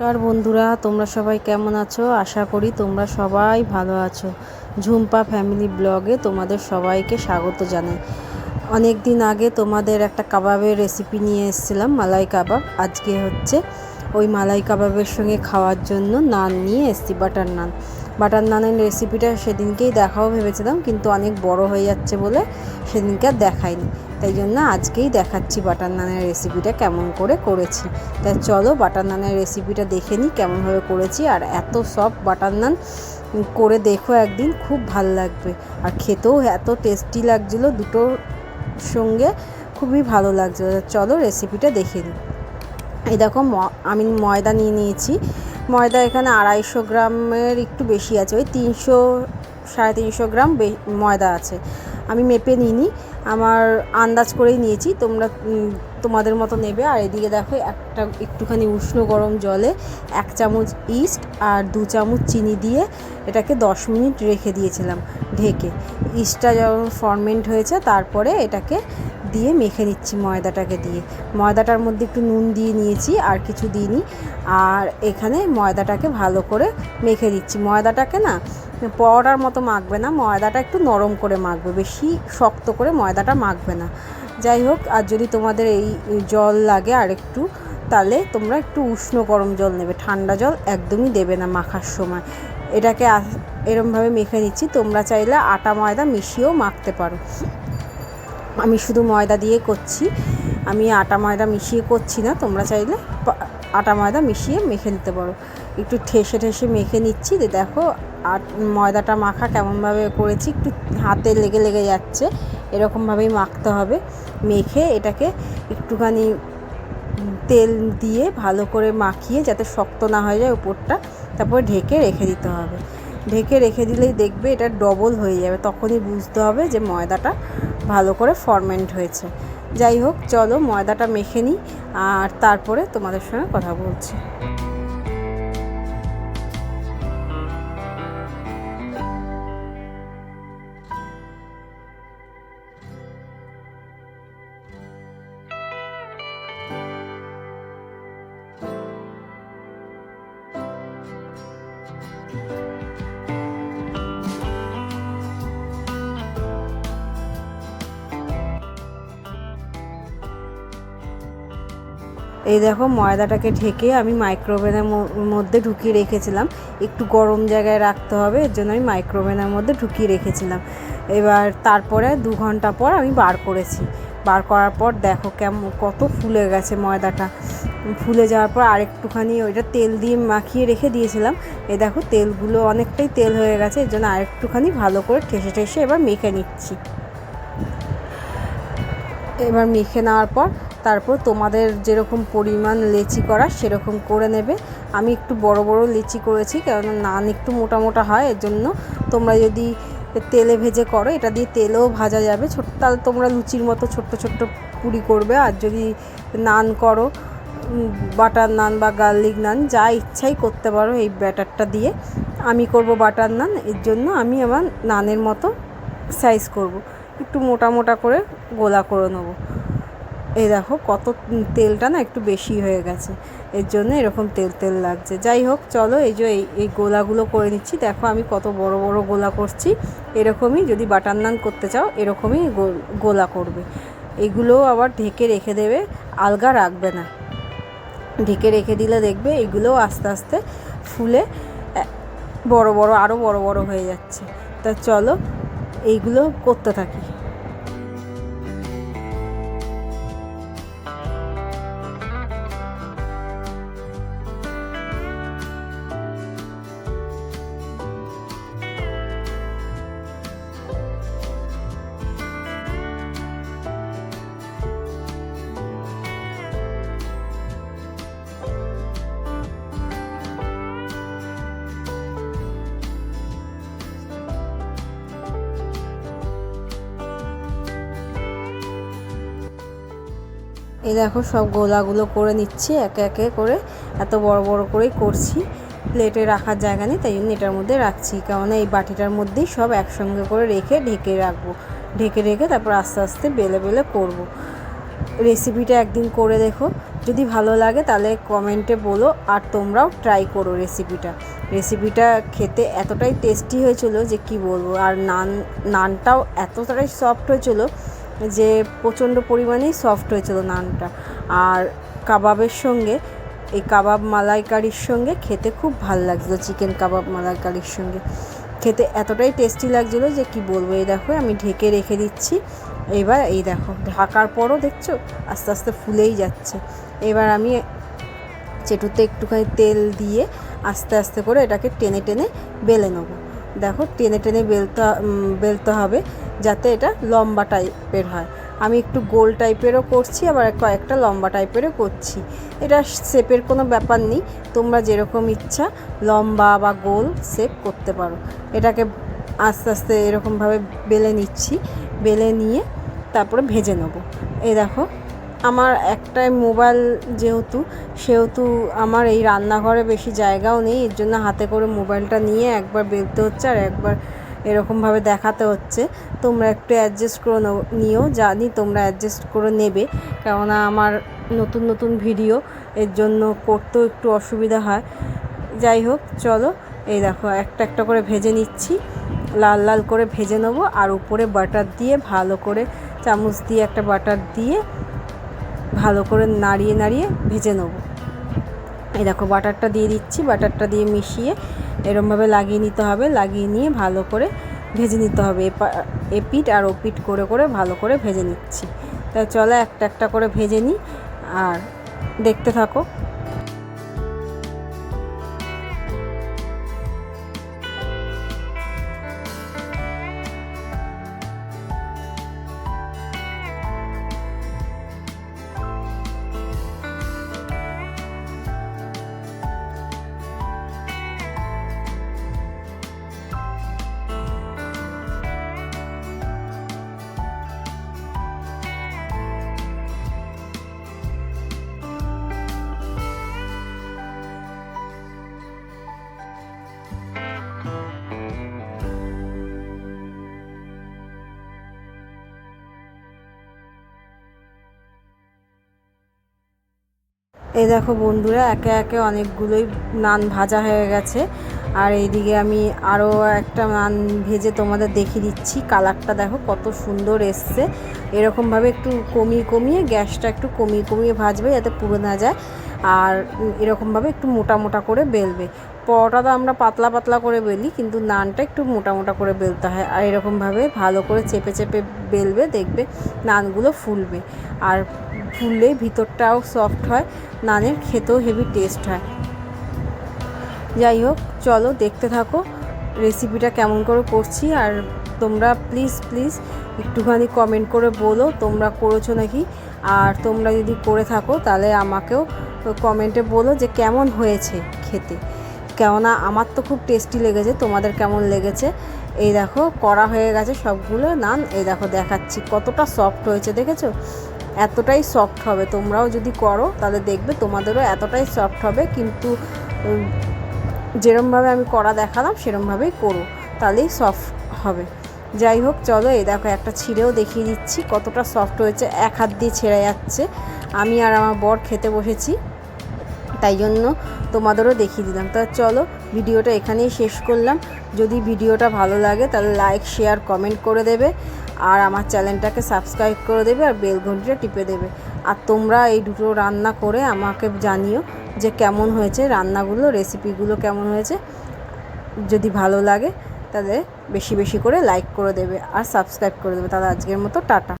নমস্কার বন্ধুরা, তোমরা সবাই কেমন আছো? আশা করি তোমরা সবাই ভালো আছো। ঝুম্পা ফ্যামিলি ব্লগে তোমাদের সবাইকে স্বাগত জানাই। অনেক দিন আগে তোমাদের একটা কাবাবের রেসিপি নিয়ে এসেছিলাম, মালাই কাবাব। আজকে হচ্ছে ওই মালাই কাবাবের সঙ্গে খাওয়ার জন্য নান নিয়ে এসছি, বাটার নান। বাটার নানের রেসিপিটা সেদিনকেই দেখাও ভেবেছিলাম, কিন্তু অনেক বড় হয়ে যাচ্ছে বলে সেদিনকে আর দেখাইনি। তাই জন্য আজকেই দেখাচ্ছি বাটার নানের রেসিপিটা কেমন করে করেছি। তাই চলো বাটার নানের রেসিপিটা দেখে নিই কেমনভাবে করেছি, আর এত সব বাটার নান করে দেখো একদিন, খুব ভালো লাগবে। আর খেতেও এত টেস্টি লাগছিল দুটোর সঙ্গে, খুবই ভালো লাগছিল। চলো রেসিপিটা দেখে নিই। এই দেখো আমি ময়দা নিয়ে নিয়েছি। ময়দা এখানে আড়াইশো গ্রামের একটু বেশি আছে। ওই তিনশো, সাড়ে তিনশো গ্রাম ময়দা আছে। আমি মেপে নিইনি, আমার আন্দাজ করেই নিয়েছি। তোমরা তোমাদের মতো নেবে। আর এদিকে দেখো, একটা একটুখানি উষ্ণ গরম জলে এক চামচ ইস্ট আর দু চামচ চিনি দিয়ে এটাকে দশ মিনিট রেখে দিয়েছিলাম ঢেকে। ইস্টটা যখন ফরমেন্ট হয়েছে, তারপরে এটাকে দিয়ে মেখে নিচ্ছি ময়দাটাকে দিয়ে। ময়দাটার মধ্যে একটু নুন দিয়ে নিয়েছি আর কিছু দিইনি। আর এখানে ময়দাটাকে ভালো করে মেখে দিচ্ছি ময়দাটাকে না পরোটার মতো মাখবে না, ময়দাটা একটু নরম করে মাখবে, বেশি শক্ত করে ময়দাটা মাখবে না। যাই হোক, আর যদি তোমাদের এই জল লাগে আর একটু তাহলে তোমরা একটু উষ্ণ গরম জল নেবে। ঠান্ডা জল একদমই দেবে না মাখার সময়। এটাকে এরমভাবে মেখে নিচ্ছি। তোমরা চাইলে আটা, ময়দা মিশিয়েও মাখতে পারো। আমি শুধু ময়দা দিয়ে করছি। আমি আটা ময়দা মিশিয়ে করছি না, তোমরা চাইলে আটা ময়দা মিশিয়ে মেখে নিতে পারো। একটু ঠেসে ঠেসে মেখে নিচ্ছি যে দেখো আর ময়দাটা মাখা কেমনভাবে করেছি, একটু হাতে লেগে লেগে যাচ্ছে, এরকমভাবেই মাখতে হবে। মেখে এটাকে একটুখানি তেল দিয়ে ভালো করে মাখিয়ে যাতে শক্ত না হয়ে যায় উপরটা, তারপর ঢেকে রেখে দিতে হবে। ঢেকে রেখে দিলেই দেখবে এটা ডবল হয়ে যাবে। তখনই বুঝতে হবে যে ময়দাটা ভালো করে ফরমেন্ট হয়েছে। যাই হোক, চলো ময়দাটা মেখে নিই, আর তারপরে তোমাদের সঙ্গে কথা বলছি। এই দেখো ময়দাটাকে ঢেকে আমি মাইক্রোওভেনের মধ্যে ঢুকিয়ে রেখেছিলাম। একটু গরম জায়গায় রাখতে হবে, এর জন্য আমি মাইক্রোওভেনের মধ্যে ঢুকিয়ে রেখেছিলাম। এবার তারপরে দু ঘণ্টা পর আমি বার করেছি। বার করার পর দেখো কেমন, কত ফুলে গেছে ময়দাটা। ফুলে যাওয়ার পর আরেকটুখানি ওইটা তেল দিয়ে মাখিয়ে রেখে দিয়েছিলাম। এ দেখো তেলগুলো অনেকটাই তেল হয়ে গেছে, এর জন্য আরেকটুখানি ভালো করে ঠেসে ঠেসে এবার মেখে নিচ্ছি। এবার মেখে নেওয়ার পর তারপর তোমাদের যেরকম পরিমাণ লেচি করা সেরকম করে নেবে। আমি একটু বড় বড় লেচি করেছি কারণ নান একটু মোটা মোটা হয় এর জন্য তোমরা যদি তেলে ভেজে করো, এটা দিয়ে তেলেও ভাজা যাবে। ছোট, তাহলে তোমরা লুচির মতো ছোট্ট ছোট্ট পুরি করবে, আর যদি নান করো বাটার নান বা গার্লিক নান, যা ইচ্ছাই করতে পারো এই ব্যাটারটা দিয়ে। আমি করব বাটার নান, এর জন্য আমি আমার নানের মতো সাইজ করব। একটু মোটা মোটা করে গোলা করে নেব। এই দেখো কত তেলটা না একটু বেশি হয়ে গেছে। এর জন্য এরকম তেল তেল লাগছে। যাই হোক, চলো এই যে এই এই গোলাগুলো করে নিচ্ছি। দেখো আমি কত বড় বড় গোলা করছি। এরকমই যদি বাটার নান করতে চাও, এরকমই গোলা করবে। এগুলোও আবার ঢেকে রেখে দেবে, আলগা রাখবে না। ঢেকে রেখে দিলে দেখবে এগুলোও আস্তে আস্তে ফুলে বড় বড় আরও বড় বড় হয়ে যাচ্ছে। তা চলো, এইগুলো করতে থাকি। এই দেখো সব গোলাগুলো করে নিচ্ছি, একে একে করে এত বড় বড় করেই করছি। প্লেটে রাখার জায়গা নেই, তাই জন্য এটার মধ্যে রাখছি। কেননা এই বাটিটার মধ্যেই সব একসঙ্গে করে রেখে ঢেকে রাখব। ঢেকে রেখে তারপর আস্তে আস্তে বেলে বেলে করব। রেসিপিটা একদিন করে দেখো। যদি ভালো লাগে তাহলে কমেন্টে বলো আর তোমরাও ট্রাই করো রেসিপিটা রেসিপিটা খেতে এতটাই টেস্টি হয়েছিল যে কি বলব? আর নান, নানটাও এতটাই সফট হয়েছিল যে প্রচণ্ড পরিমাণেই সফট হয়েছিল নানটা। আর কাবাবের সঙ্গে, এই কাবাব মালাইকারির সঙ্গে খেতে খুব ভালো লাগছিল, চিকেন কাবাব মালাইকারির সঙ্গে। খেতে এতটাই টেস্টি লাগছিল যে কি বলব, এই দেখো আমি ঢেকে রেখে দিচ্ছি। এবার এই দেখো, ঢাকার পরও দেখছ? আস্তে আস্তে ফুলেই যাচ্ছে। এবার আমি চেটুতে একটুখানি তেল দিয়ে আস্তে আস্তে করে এটাকে টেনে টেনে বেলে নেব। দেখো, টেনে টেনে বেলতে বেলতে হবে। যাতে এটা লম্বা টাইপের হয়। আমি একটু গোল টাইপেরও করছি, আবার কয়েকটা লম্বা টাইপেরও করছি। এটা শেপের কোনো ব্যাপার নেই, তোমরা যেরকম ইচ্ছা লম্বা বা গোল শেপ করতে পারো। এটাকে আস্তে আস্তে এরকমভাবে বেলে নিচ্ছি, বেলে নিয়ে তারপরে ভেজে নেব। এই দেখো, আমার একটাই মোবাইল যেহেতু, সেহেতু আমার এই রান্নাঘরে বেশি জায়গাও নেই, এর জন্য হাতে করে মোবাইলটা নিয়ে একবার বেলতে হচ্ছে আর একবার এরকমভাবে দেখাতে হচ্ছে। তোমরা একটু অ্যাডজাস্ট করে নেও- জানি তোমরা অ্যাডজাস্ট করে নেবে। কেননা আমার নতুন নতুন ভিডিও এর জন্য করতেও একটু অসুবিধা হয়। যাই হোক, চলো, এই দেখো, একটা একটা করে ভেজে নিচ্ছি। লাল লাল করে ভেজে নেব, আর উপরে বাটার দিয়ে ভালো করে, চামচ দিয়ে একটা বাটার দিয়ে ভালো করে নাড়িয়ে নাড়িয়ে ভেজে নেব। এই দেখো বাটারটা দিয়ে দিচ্ছি বাটারটা দিয়ে মিশিয়ে এরমভাবে লাগিয়ে নিতে হবে, লাগিয়ে নিয়ে ভালো করে ভেজে নিতে হবে। এপা এপিট আর ওপিট করে করে ভালো করে ভেজে নিচ্ছি। তাই চলো একটা একটা করে ভেজে নিই, আর দেখতে থাকো। এই দেখো বন্ধুরা, একে একে অনেকগুলোই নান ভাজা হয়ে গেছে। আর এইদিকে আমি আরও একটা নান ভেজে তোমাদের দেখিয়ে দিচ্ছি। কালারটা দেখো কত সুন্দর এসছে। এরকমভাবে একটু কমিয়ে কমিয়ে গ্যাসটা একটু কমিয়ে কমিয়ে ভাজবে যাতে পুড়ে না যায়। আর এরকমভাবে একটু মোটা মোটা করে বেলবে। পরোটা তো আমরা পাতলা পাতলা করে বেলি, কিন্তু নানটা একটু মোটা মোটা করে বেলতে হয়। আর এরকমভাবে ভালো করে চেপে চেপে বেলবে, দেখবে নানগুলো ফুলবে। আর ফুললেই ভিতরটাও সফট হয়, নানের খেতেও হেভি টেস্ট হয়। যাই হোক চলো দেখতে থাকো রেসিপিটা কেমন করে করছি, আর তোমরা প্লিজ প্লিজ একটুখানি কমেন্ট করে বলো তোমরা করেছ নাকি। আর তোমরা যদি করে থাকো, তাহলে আমাকেও কমেন্টে বলো যে কেমন হয়েছে খেতে। কেননা আমার তো খুব টেস্টি লেগেছে, তোমাদের কেমন লেগেছে? এই দেখো, করা হয়ে গেছে সবগুলো নান, এই দেখো দেখাচ্ছি কতটা সফট হয়েছে, দেখেছ? এতটাই সফট হবে। তোমরাও যদি করো, তাহলে দেখবে তোমাদেরও এতটাই সফট হবে, কিন্তু যেরমভাবে আমি করা দেখালাম, সেরমভাবেই করো, তাহলেই সফট হবে। যাই হোক, চলো, এই দেখো, একটা ছিঁড়েও দেখিয়ে দিচ্ছি কতটা সফট হয়েছে। এক হাত দিয়ে ছেড়ে যাচ্ছে। আমি আর আমার বর খেতে বসেছি, তাই জন্য তোমাদেরও দেখিয়ে দিলাম। তা চলো, ভিডিওটা এখানেই শেষ করলাম। যদি ভিডিওটা ভালো লাগে, তাহলে লাইক শেয়ার কমেন্ট করে দেবে। আর আমার চ্যানেলটাকে সাবস্ক্রাইব করে দেবে আর বেল ঘন্টিটা টিপে দেবে। আর তোমরা এই দুটো রান্না করে আমাকে জানিও যে কেমন হয়েছে রান্নাগুলো, রেসিপিগুলো কেমন হয়েছে। যদি ভালো লাগে তাহলে বেশি বেশি করে লাইক করে দেবে আর সাবস্ক্রাইব করে দেবে। তাহলে আজকের মতো টাটা।